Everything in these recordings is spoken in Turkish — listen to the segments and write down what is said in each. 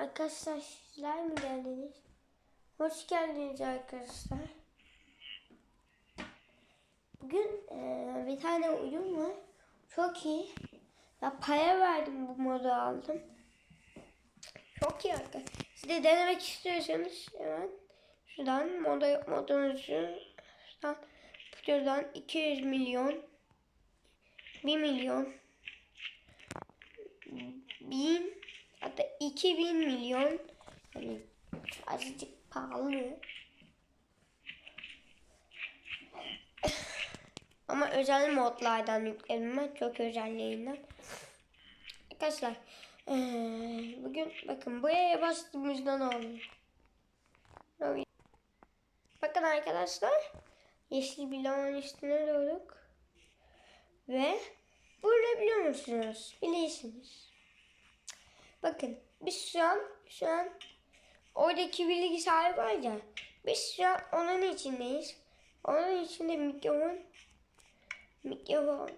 Arkadaşlar sizler mi geldiniz? Hoş geldiniz arkadaşlar. Bugün eee, bir tane oyun var. Çok iyi. Ya para verdim bu modu aldım. Çok iyi arkadaşlar. Siz de denemek istiyorsanız hemen şuradan moda modunuzu şuradan şuradan 200 milyon 1 milyon 1000 hatta 2000 milyon yani azıcık pahalı. Ama özel modlardan yükledim ben çok özellerinden arkadaşlar eee, bugün bakın buraya bastığımızda ne oluyor bakın arkadaşlar yeşil bir laman üstüne doğduk ve bu ne biliyor musunuz? Bilirsiniz Bakın biz şu an şu an oradaki bilgisayar var ya biz şu an onun içindeyiz. Onun içinde mikrofon mikrofon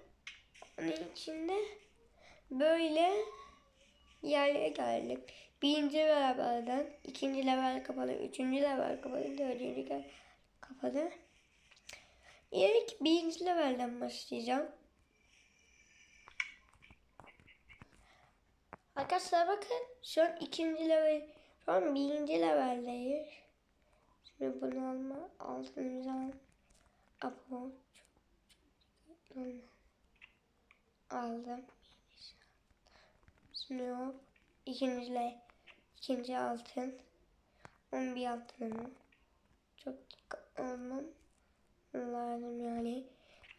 onun içinde böyle yerlere geldik. Birinci levelden, ikinci level kapalı, üçüncü level kapalı, dördüncü level kapalı. İlk birinci levelden başlayacağım. Arkadaşlar bakın şu an ikinci level, şu an birinci leveldeyiz. Şimdi bunu alma, altınımızı al. Apo, çok, çok, aldım. Şimdi hop, ikinci le, ikinci altın. 11 altınım. Çok olmam lazım yani.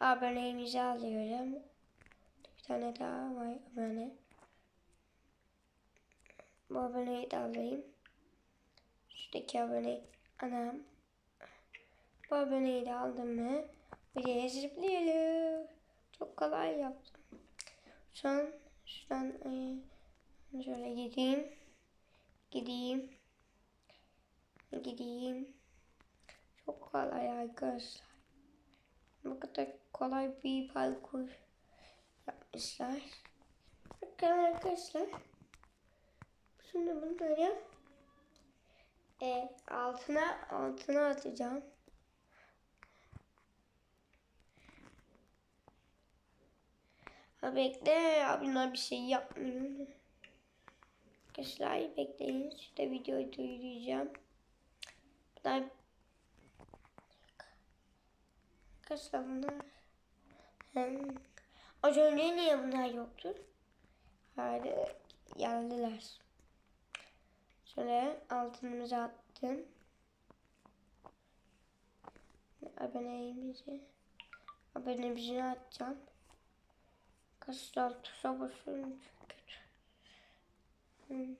Abonemizi alıyorum. Bir tane daha var abone. Bu aboneyi de alayım. Şuradaki abone anam. Bu aboneyi de aldım mı? Buraya zıplayalım. Çok kolay yaptım. Şu an şuradan e, şöyle gideyim. Gideyim. Gideyim. Çok kolay arkadaşlar. Bu kadar kolay bir parkur yapmışlar. Bakın arkadaşlar. Şimdi bunları e, altına altına atacağım. Ha bekle abimler bir şey yapmıyor. Arkadaşlar bekleyin. Şurada videoyu duyuracağım. Bunlar Arkadaşlar bunlar hem az önce niye bunlar yoktu? Hadi geldiler. Şöyle altınımızı attım. Aboneyimizi abonemizi atacağım. Arkadaşlar tuşa basıyorum kötü. Hmm.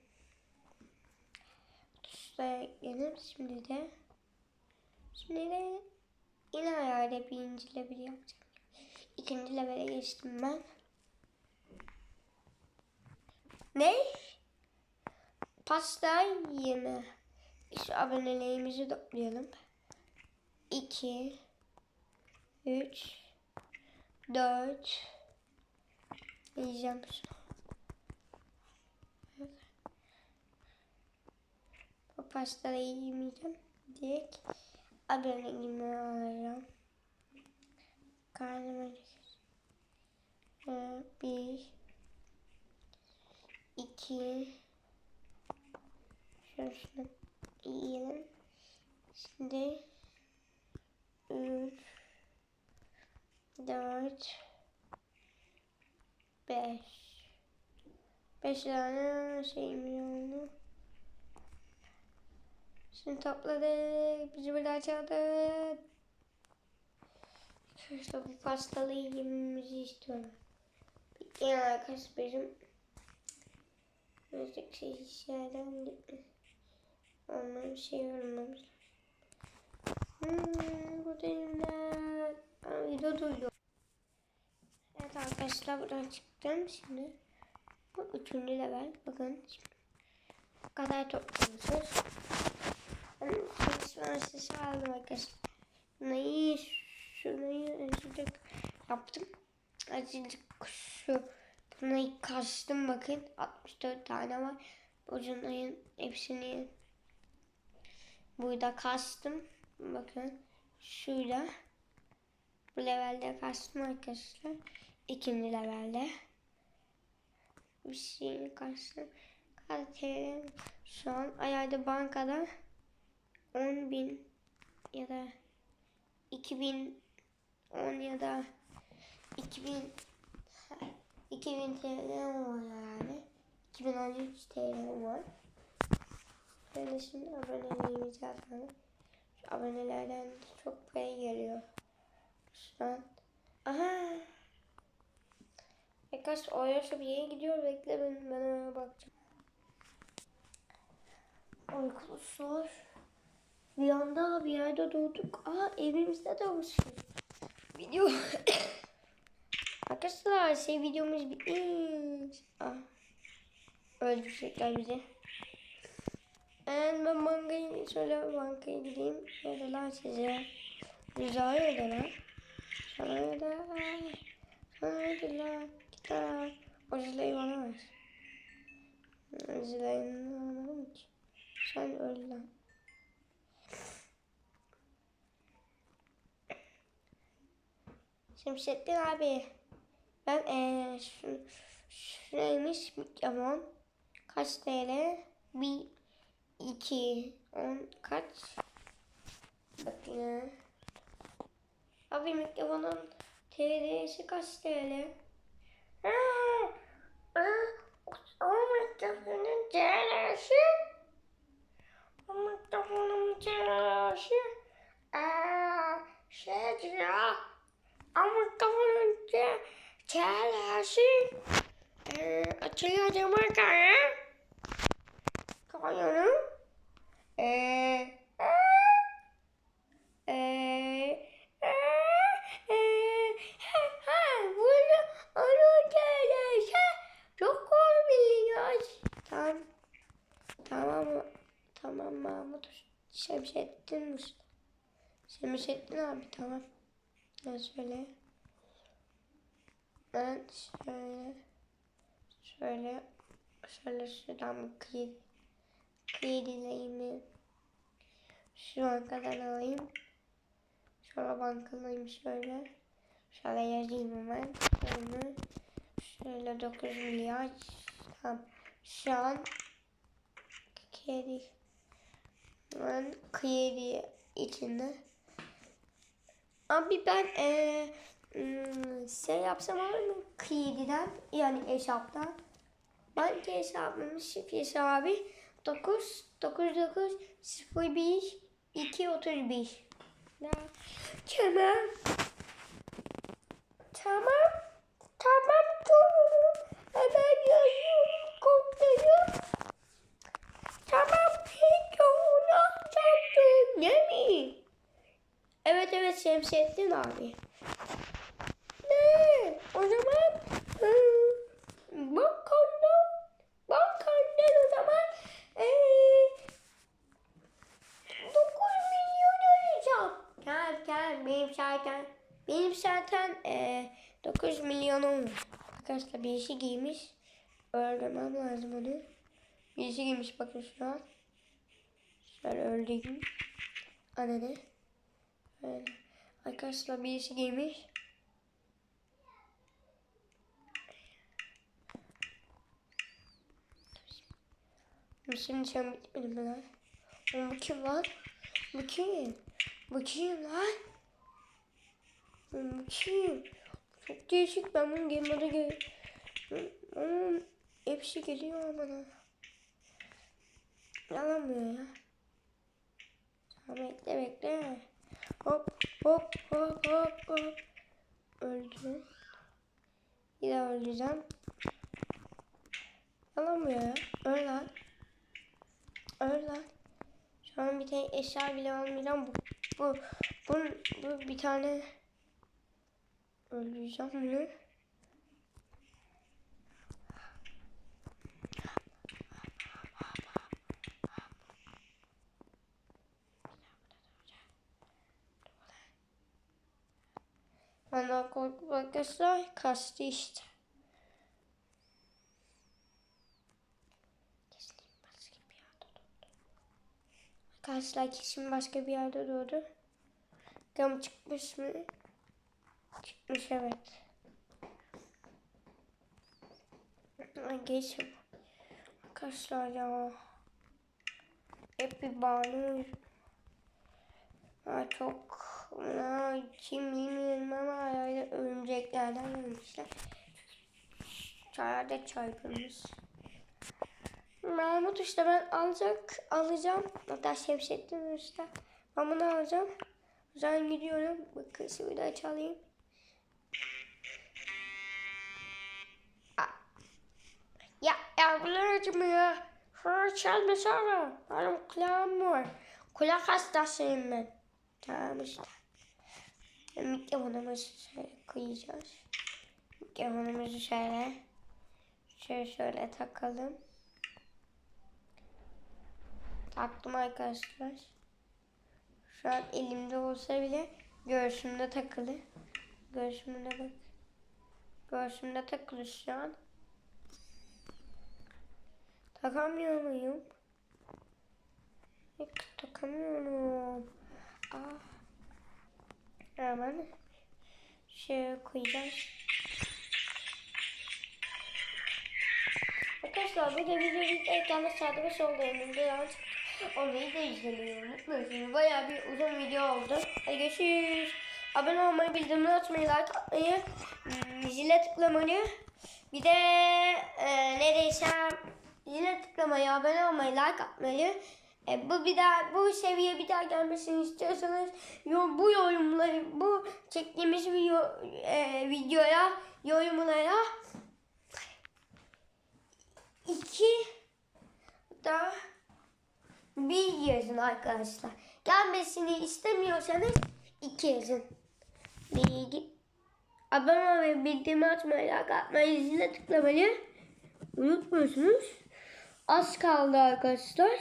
Şimdi de şimdi de yine herhalde birinci level yapacağım. İkinci levele geçtim ben. Ne? Pasta yeme. İşte abonelerimizi toplayalım. 2 3 4 Yiyeceğim şu Bu pastayı yemeyeceğim. Direkt aboneliğimi alacağım. Karnım acıkır. Ee, Bir iki Şöyle yiyelim. Şimdi 3 4 5 5 tane şeyim oldu. Şimdi topladık. Bizi bir açaldı. İşte bu pastalı yememizi istiyorum. Bir arkadaş benim Müzik şey şeylerden Onları bir şey yorumlamış. Hmm, bu elimden. Video duydu. Evet arkadaşlar buradan çıktım şimdi. Bu üçüncü level. Bakın şimdi. Bu kadar. Ben çalışma sesi aldım arkadaşlar. Şunayı, şunayı azıcık yaptım. Azıcık şu Bunları kastım bakın. 64 tane var. ucunayın hepsini burada kastım. Bakın şurada bu levelde kastım arkadaşlar. İkinci levelde. Bir şey kastım. Kaliterim şu an ayarda bankada 10 bin ya da 2010 ya da 2000 2000 TL var yani. 2013 TL var. Ben de şimdi. Şu abonelerden çok pay geliyor. Şu an. Aha. Birkaç oyası bir yere gidiyor. Bekle ben, ben ona bakacağım. Arkadaşlar. Bir anda bir yerde durduk. Aa evimizde doğmuşuz. Video. Arkadaşlar şey videomuz bitmiş. Ah. Öldürecekler bizi. En ben bankaya şöyle bankaya gideyim. Ödeler size. Güzel ödeler. Sana ödeler. Sana ödeler. Gitar. O zileyi bana ver. Zileyini almadım ki. Sen öl lan. Şimşektin abi. Ben eee şu, şuraymış mikrofon. Kaç TL? Bir, iki, on kaç? Bakın. Abi mikrofonun TL'si kaç TL? O mikrofonun TL'si? O mikrofonun TL'si? Aa, şey ya. Ama kafanın çelesi e, açılıyor demek Kayonu e, e, e, e, e, ha, ha, bunu onun çelesi çok zor biliyoruz. Tamam. Tamam. Tamam Mahmut. Şemsettin Usta. Şemsettin abi tamam. Ben şöyle. Ben şöyle. Şöyle. Şöyle şuradan bir dileğimi. Şu an kadar alayım. Şöyle bankalayayım şöyle. Şöyle yazayım hemen. Şöyle. Şöyle 9 milyar. Tamam. Şu an kedi. Ben kıyı içinde. Abi ben ee, şey yapsam olur mu? Krediden yani hesaptan. Banka hesabımın şifresi abi 9 99 01 2 31. Ya, Tamam. Tamam. Tamam doğru. Hemen yazıyorum kodları. Tamam peki onu çarptım değil mi? Evet evet Şemsettin abi. Ne? O zaman hı, bankandan bankandan o zaman ee, 9 milyon alacağım. Gel gel zaten benim zaten ee, 9 milyonum var. Arkadaşlar bir işi giymiş. Öldürmem lazım onu. Bir işi giymiş bakın şu an. Şöyle öldüreyim. Anne. Öyle. Arkadaşlar birisi giymiş. Şimdi sen bitmedi mi lan? Oğlum bu kim lan? Bu kim? Bu kim lan? Kim? Çok değişik ben bunu gelmede gör. Oğlum hepsi geliyor bana. Yalanmıyor ya. Tamam bekle bekle. Hop hop hop hop hop. Öldü. Bir daha öldüreceğim. Alamıyor ya. Öl lan. Öl lan. Şu an bir tane eşya bile almayacağım. Bu, bu, bu, bu bir tane öldüreceğim bunu. Benden korkup arkadaşlar kastı işte. Arkadaşlar kesin başka bir yerde doğdu. Cam çıkmış mı? Çıkmış evet. Geçim. Arkadaşlar ya. Hep bir bağlı. Ha, çok ha, kim bilmiyorum ama herhalde örümceklerden yemişler. Çayda çarpılmış. Mahmut işte ben alacak, alacağım. Hatta Şemsettin işte. Ben bunu alacağım. O zaman gidiyorum. Bakın şimdi de çalayım. Ya yavrularım ya. Şunu çalmasana. Benim kulağım var. Kulak hastasıyım ben. Tamam işte. Mikrofonumuzu şöyle koyacağız. Mikrofonumuzu şöyle şöyle şöyle takalım. Taktım arkadaşlar. Şu an elimde olsa bile göğsümde takılı. Göğsümde bak. Göğsümde takılı şu an. Takamıyor muyum? Yok, takamıyorum. Aa. Hemen şöyle koyacağız. Arkadaşlar bu da video ekranda sağda ve solda önümde yan çıktı. Onu da izlemeyi unutmuyorsunuz. Bayağı bir uzun video oldu. Hadi görüşürüz. Abone olmayı, bildirimleri açmayı, like atmayı, zile tıklamayı, bir de e, ne zile tıklamayı, abone olmayı, like atmayı. E, bu bir daha bu seviye bir daha gelmesini istiyorsanız yo, bu yorumları bu çektiğimiz video, e, videoya yorumlara iki da bir yazın arkadaşlar. Gelmesini istemiyorsanız iki yazın. Bilgi. Abone olmayı, bildirimi açmayı, like atmayı, zile tıklamayı unutmuyorsunuz. Az kaldı arkadaşlar.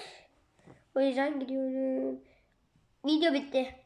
O yüzden gidiyorum. Video bitti.